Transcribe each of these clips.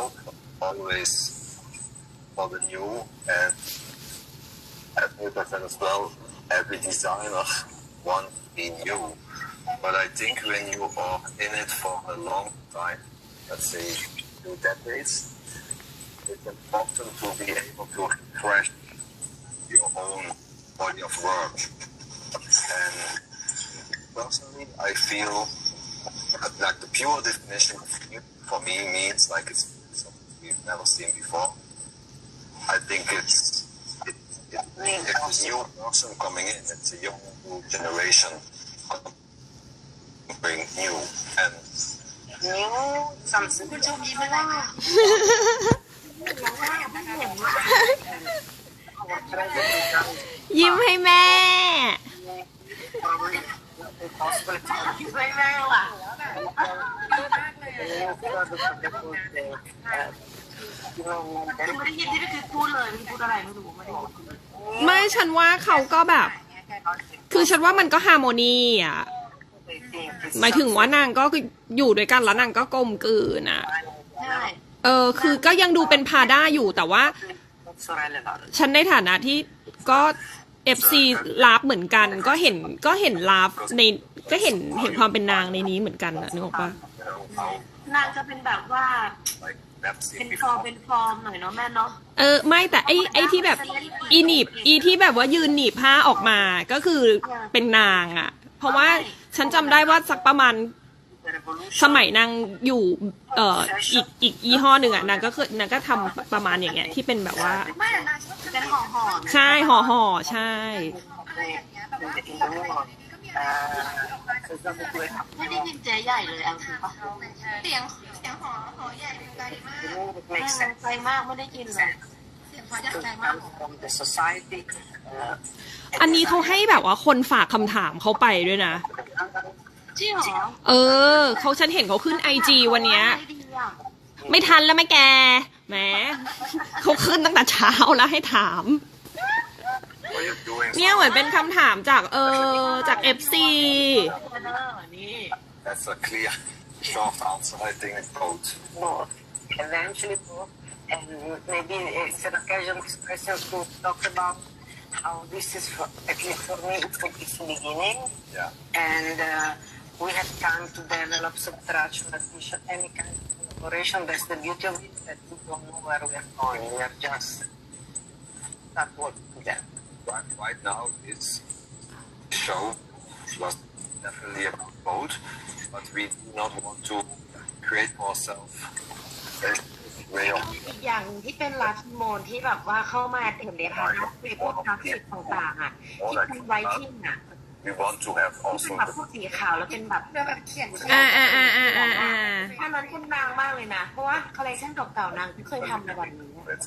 open always for the new and Peter said as well, every designer wants to be new. But I think when you are in it for a long time, let's say two decades, it's important to be able to refresh your own body of work. And personally, I feel like the pure definition of new for me means like it's we've never seen before. I think it's it, it, it's a new person coming in. It's a young new generation bring new and นิ้วสามสิบคุณชมยิ้มอะไรคะยิ้มให้แม่ไม่แม่ว่ะ คือไม่ได้ยินที่พี่คือพูดเลยพี่พูดอะไรไม่รู้ไม่ได้ยินไม่ฉันว่าเขาก็แบบ คือฉันว่ามันก็ฮาร์โมนีอะหมายถึงว่านางก็อยู่ด้วยกันแล้วนางก็กลมกลืนอะใช่เออคือก็ยังดูเป็นพาด้าอยู่แต่ว่า ฉันในฐานะที่ก็ FC ลาฟเหมือนกัน ก็เห็นก็เห็นลาฟในก็เห็นเห็นความเป็นนางในนี้เหมือนกันนะนึกออกปะ you know how นางจะเป็นแบบว่า like never เป็น seen ฟอร์ม before. เป็นฟอร์มหน่อยเนาะแม่เนาะเออไม่แต่ไอไอที่แบบอีหนีบอีที่แบบว่ายืนหนีบผ้าออกมาก็คือเป็นนางอะเพราะว่าฉันจำได้ว่าสักประมาณสมัยนางอยู่เอ่ออีกอีกยี่ห้อหนึ่งอะนางก็เคยนางก็ทำประมาณอย่างเงี้ยที่เป็นแบบว่า ไม่แต่นางชอบเป็นห่อห่อใช่ห่อห่อใช่อะไรอย่างเงี้ยแบบว่าปกติก่ อนในนี้ก็มีอะไรออกมาไม่ได้ยินเจ๊ใหญ่เลยเอาจริงปะเสียงเสียงหอหอใหญ่ไกลมากไม่ใจมากไม่ได้ยินเลยเสียงหอใหญ่ไกลมาก from the society. Uh, อันนี้เขาให้แบบว่าคนฝากคำถามเขาไปด้วยนะจริงเหรอเออเขาฉันเห็นเขาขึ้นไอจีวันเนี้ย ไม่ดีอะไม่ทันแล้วไหม่แกแหมเขาขึ้นตั้งแต่เช้าแล้วให้ถาม What you're doing เนี่ยเหมือนเป็นคำถามจากเออจาก FC เออนี่ that's a clear short answer. I think both. both. Eventually both. And maybe it's an occasion this person to talk about how this is, for, at least for me, it's its beginning. Yeah. And uh, we have time to develop subtraction, addition, any kind of collaboration. That's the beauty of it, that we don't know where we are going. We are just start working together. Right, right now, it's show was definitely about both, but we do not want to create ourselves a way of อีกอย่างที่เป็นลัสโมนที่แบบว่าเข้ามาถึงเดียค่ะคือพวกกราฟิกต่างๆอะที่เป็นไวทิ้งอะ we want to have ที่เป็น also แบบ the พวกสีขาวแล้วเป็นแบบแบบเขียนอ่าอ่าอ่าอ่าอ่าอ่าอันนั้นคุณนางมากเลยนะ เพราะว่าคอลเลคชันเก่าๆนางที่เคยทำในวันนี้ it's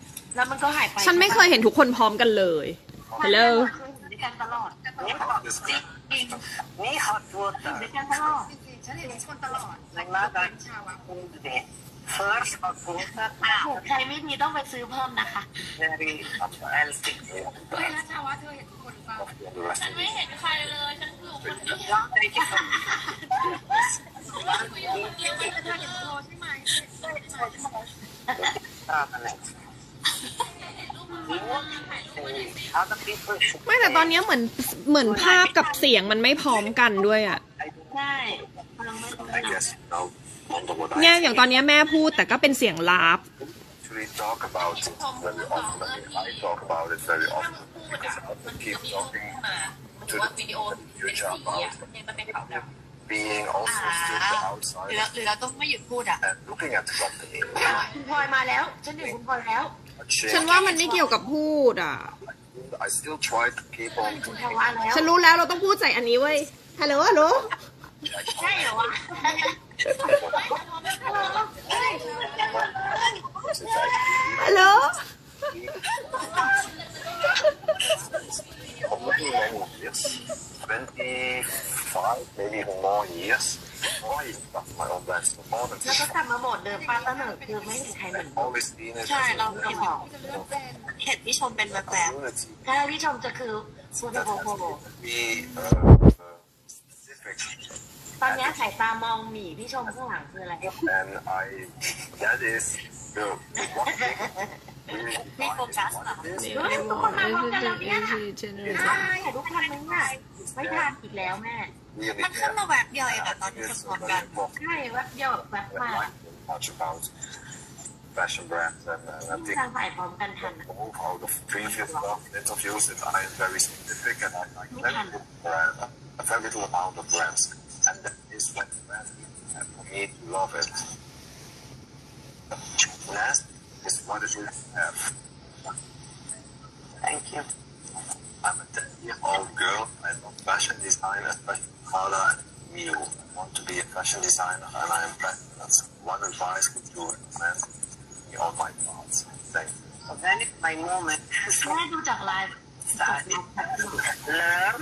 แล้วมันก็หายไปฉันไม่เคยเห็นทุกคนพร้อมกันเลย ฮัลโหล ด้วยกันตลอด this me hot water. ด้วยกันตลอดจริงๆฉันเห็นทุกคนตลอด My mother ชาวะ told me first hot water, ถูกใครไม่มีต้องไปซื้อเพิ่มนะคะ very healthy. เฮ้ยแล้วชาวะเธอเห็นทุกคนหรือเปล่า the rest of ไม่เห็นใครเลย ฉันคือคนเดียว Don't take it from คุยอยู่คนเดียวแต่เธอเห็นโตใช่ไหม permanent. Other people should ไม่แต่ตอนเนี้ยเหมือนเหมือนภาพกับเสียงมันไม่พร้อมกันด้วยอะใช่พลังไม่ตรง I guess you know wonder what เนี่ย I อย่างตอนเนี้ยแม่พูดแต่ก็เป็นเสียงลาฟ actually talk about it very often. I mean, I talk about it very often because I want to keep talking to the, to the future about being also still the หรือ outside เราหรือเราต้องไม่หยุดพูดอะ and looking at the company. คุณพลอยมาแล้ว ฉันถึงคุณพลอยแล้ว ฉันว่ามันไม่เกี่ยวกับพูดอะ I still try to keep on ฉันรู้แล้วเราต้องพูดใส่อันนี้เว้ย ฮัลโหลฮัลโหลใช่เหรอวะ ฮัลโหล Yes. 25, maybe even more yes own brands for more than แล้วก็กลับมาโหมดเดิมป้าตั้งหนึ่งคือไม่มีใครเหมือน always been it ใช่เรา as เห็น a จะเลือกเป็นเห็นพี่ชมเป็นแบบแบบ community ถ้าพี่ชมจะคือฟูด that โฮโฮ has to be uh, uh, specific. ตอนเนี้ยสายตามองหมีพี่ชมข้างหลังคืออะไร And I, that is the one thing really ไม่โฟกัสเหรอ is เฮ้ยทุกคนมาพร้อมกันแล้วเนี่ย generation ใช่ทุกคนไหมเนี่ยไม่ทานอีกแล้วแม่ really มันขึ้นมาแบบเดียวเองแบบตอนที่ It's จะพร้อม very กัน important. ใช่แวัดเดียวแวัด I มา like much about fashion brands and, and I think ทางฝ่ายพร้อมกันทัน move out of previous uh, interviews that I am very specific and I like very little brand, a very little amount of brands. And that is what the brand is. And for me to love it. Last is what it will have. Thank you. I'm a 10 year old girl. I love fashion design, especially Prada and Miu. I want to be a fashion designer and I am passionate. That's one advice would you recommend me on my path. Thank you. So then is my moment. แม่ดูจากไลฟ์จากไลฟ์แบบนี้ Learn,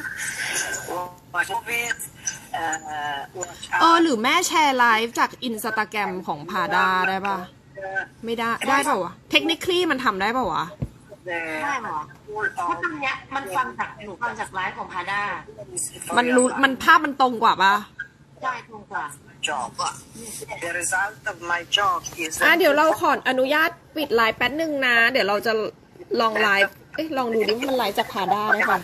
watch movies, uh, watch เออหรือแม่แชร์ไลฟ์จากอินสตาแกรมของพาดาได้ป่ะ uh, ไม่ได้ได้ป่าวะเทคนิคลี่มันทำได้ป่าวะ the ได้เหรอ whole เพราะตอนเนี้ยมันฟังจากหนูฟังจากไลฟ์ของพาด้ามันรู้มันภาพมันตรงกว่าป่ะใช่ตรงกว่า job. The result of my job is อะเดี๋ยวเราขออนุญาตปิดไลฟ์แป๊บนึงนะ เดี๋ยวเราจะลองไลฟ์เอ๊ะลองดูดิว่ามันไลฟ์จากพาด้าได้ป่ะ